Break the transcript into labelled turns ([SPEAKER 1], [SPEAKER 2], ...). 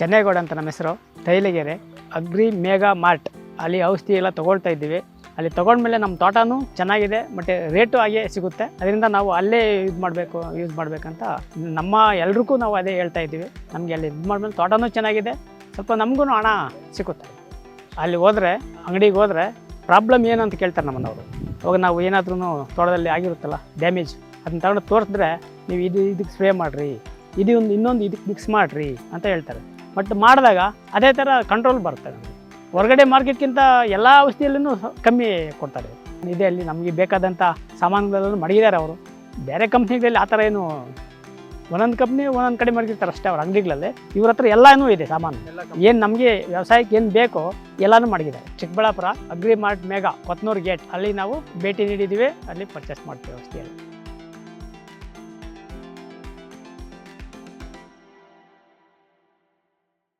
[SPEAKER 1] ಚೆನ್ನೈಗೌಡ ಅಂತ ನಮ್ಮ ಹೆಸರು, ತೈಲಗೆರೆ, ಅಗ್ರಿ ಮೇಘಾ ಮಾರ್ಟ್. ಅಲ್ಲಿ ಔಷಧಿ ಎಲ್ಲ ತೊಗೊಳ್ತಾ ಇದ್ದೀವಿ. ಅಲ್ಲಿ ತೊಗೊಂಡ್ಮೇಲೆ ನಮ್ಮ ತೋಟನೂ ಚೆನ್ನಾಗಿದೆ ಮತ್ತು ರೇಟು ಹಾಗೆ ಸಿಗುತ್ತೆ. ಅದರಿಂದ ನಾವು ಅಲ್ಲೇ ಇದು ಮಾಡಬೇಕು ಯೂಸ್ ಮಾಡಬೇಕಂತ ನಮ್ಮ ಎಲ್ರಿಗೂ ನಾವು ಅದೇ ಹೇಳ್ತಾ ಇದ್ದೀವಿ. ನಮಗೆ ಅಲ್ಲಿ ಇದು ಮಾಡಿದ್ಮೇಲೆ ತೋಟನೂ ಚೆನ್ನಾಗಿದೆ. ಸ್ವಲ್ಪ ನಮಗೂ ಹಣ ಸಿಗುತ್ತೆ. ಅಲ್ಲಿ ಹೋದರೆ, ಅಂಗಡಿಗೆ ಹೋದರೆ ಪ್ರಾಬ್ಲಮ್ ಏನು ಅಂತ ಕೇಳ್ತಾರೆ ನಮ್ಮನ್ನವರು ಅವಾಗ ನಾವು ಏನಾದ್ರೂ ತೋಟದಲ್ಲಿ ಆಗಿರುತ್ತಲ್ಲ ಡ್ಯಾಮೇಜ್ ಅದನ್ನ ತಗೊಂಡು ತೋರಿಸಿದ್ರೆ ನೀವು ಇದು, ಇದಕ್ಕೆ ಸ್ಪ್ರೇ ಮಾಡಿರಿ. ಇದು ಒಂದು, ಇನ್ನೊಂದು ಇದಕ್ಕೆ ಮಿಕ್ಸ್ ಮಾಡಿರಿ ಅಂತ ಹೇಳ್ತಾರೆ. ಬಟ್ ಮಾಡಿದಾಗ ಅದೇ ಥರ ಕಂಟ್ರೋಲ್ ಬರುತ್ತೆ ನಮಗೆ. ಹೊರಗಡೆ ಮಾರ್ಕೆಟ್ಗಿಂತ ಎಲ್ಲ ಔಷಧಿಯಲ್ಲೂ ಕಮ್ಮಿ ಕೊಡ್ತಾರೆ. ಇದೆ ಅಲ್ಲಿ ನಮಗೆ ಬೇಕಾದಂಥ ಸಾಮಾನುಗಳನ್ನು ಮಡಗಿದ್ದಾರೆ ಅವರು. ಬೇರೆ ಕಂಪ್ನಿಗಳಲ್ಲಿ ಆ ಥರ ಏನು ಒಂದೊಂದು ಕಂಪ್ನಿ ಒಂದೊಂದು ಕಡೆ ಮಡಗಿರ್ತಾರೆ ಅಷ್ಟೇ ಅವ್ರ ಅಂಗಡಿಗಳಲ್ಲಿ. ಇವ್ರ ಹತ್ರ ಎಲ್ಲನೂ ಇದೆ ಸಾಮಾನು. ಏನು ನಮಗೆ ವ್ಯವಸಾಯಕ್ಕೆ ಏನು ಬೇಕೋ ಎಲ್ಲನೂ ಮಡಗಿದ್ದಾರೆ. Chikkaballapur agri mart Megha Kothnur gate ಅಲ್ಲಿ ನಾವು ಭೇಟಿ ನೀಡಿದ್ದೀವಿ ಅಲ್ಲಿ ಪರ್ಚೇಸ್ ಮಾಡ್ತೀವಿ ಔಷಧಿಯಲ್ಲಿ